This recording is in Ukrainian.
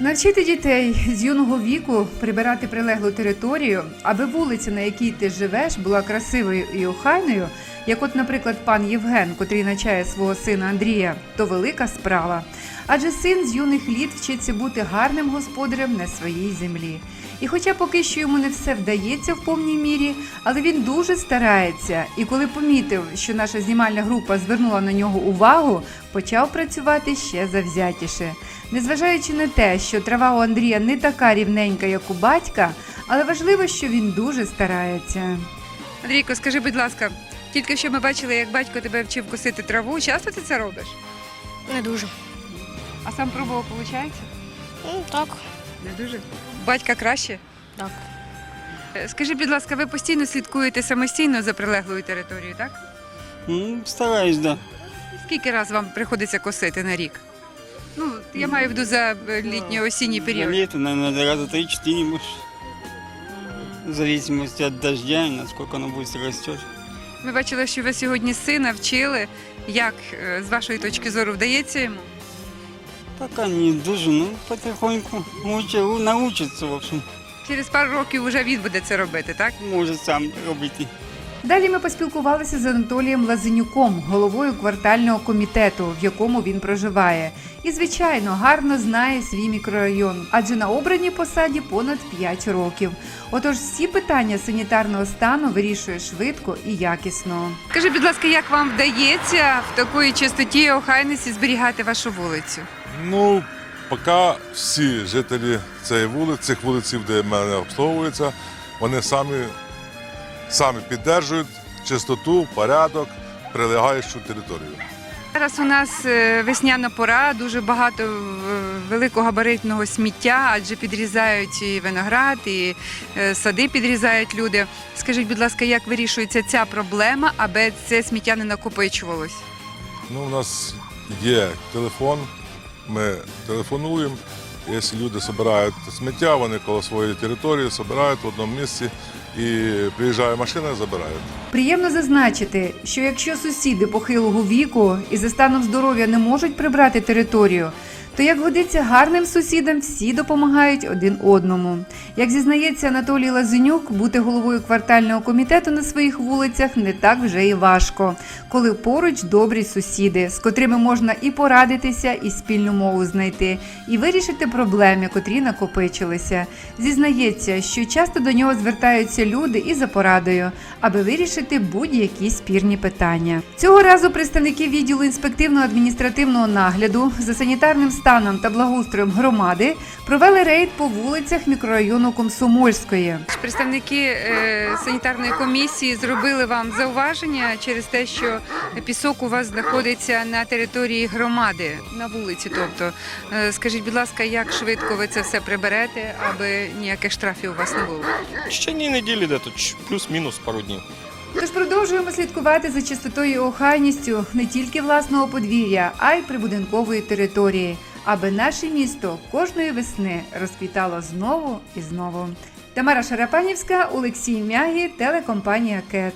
Навчити дітей з юного віку прибирати прилеглу територію, аби вулиця, на якій ти живеш, була красивою і охайною, як от, наприклад, пан Євген, котрий навчає свого сина Андрія, то велика справа. Адже син з юних літ вчиться бути гарним господарем на своїй землі. І хоча поки що йому не все вдається в повній мірі, але він дуже старається. І коли помітив, що наша знімальна група звернула на нього увагу, почав працювати ще завзятіше. Незважаючи на те, що трава у Андрія не така рівненька, як у батька, але важливо, що він дуже старається. Андрійко, скажи, будь ласка, тільки що ми бачили, як батько тебе вчив косити траву. Часто ти це робиш? Не дуже. А сам пробував, виходить? Ну, так. Не дуже. Батька краще? Так. Е, Скажи, будь ласка, ви постійно слідкуєте самостійно за прилеглою територією, так? Ну, стараюсь, да. Скільки раз вам приходиться косити на рік? Ну, я маю в виду за е, літньо-осінній На період. лето, наверное, раза 3-4, может. В зависимости от дождя, и насколько оно быстро растет. Ми бачили, що ви сьогодні сина вчили. Як е, з вашої точки зору вдається йому? Пока не дуже, ну, потихоньку. Научится, в общем. Через пару років вже він буде це робити, так? Може сам робити. Далі ми поспілкувалися з Анатолієм Лазенюком, головою квартального комітету, в якому він проживає. І, звичайно, гарно знає свій мікрорайон, адже на обраній посаді понад 5 років. Отож, всі питання санітарного стану вирішує швидко і якісно. Скажи, будь ласка, як вам вдається в такої чистоті і охайності зберігати вашу вулицю? Ну, поки всі жителі цієї вулиці, цих вулиців, де мене обслуговується, вони самі, самі піддержують чистоту, порядок, прилегаючу територію. Зараз у нас е, весняна пора, дуже багато е, великогабаритного сміття, адже підрізають і виноград, і е, сади підрізають люди. Скажіть, будь ласка, як вирішується ця проблема, аби це сміття не накопичувалось? Ну, у нас є телефон, ми телефонуємо. Якщо люди збирають сміття, вони коло своєї території збирають в одному місці і приїжджає машина забирають. Приємно зазначити, що якщо сусіди похилого віку і за станом здоров'я не можуть прибрати територію, то як годиться гарним сусідам, всі допомагають один одному. Як зізнається Анатолій Лазенюк, бути головою квартального комітету на своїх вулицях не так вже і важко, коли поруч добрі сусіди, з котрими можна і порадитися, і спільну мову знайти, і вирішити проблеми, котрі накопичилися. Зізнається, що часто до нього звертаються люди і за порадою, аби вирішити будь-які спірні питання. Цього разу представники відділу інспективно-адміністративного нагляду за санітарним станом та благоустроєм громади провели рейд по вулицях мікрорайону Комсомольської. Представники е, санітарної комісії зробили вам зауваження через те, що пісок у вас знаходиться на території громади на вулиці. Тобто, Е, скажіть, будь ласка, як швидко ви це все приберете, аби ніяких штрафів у вас не було? В течение недели, да, тут плюс-минус пару дней. Тож продовжуємо слідкувати за чистотою і охайністю не тільки власного подвір'я, а й прибудинкової території, аби наше місто кожної весни розквітало знову і знову. Тамара Шарапанівська, Олексій Мягі, телекомпанія КЕТ.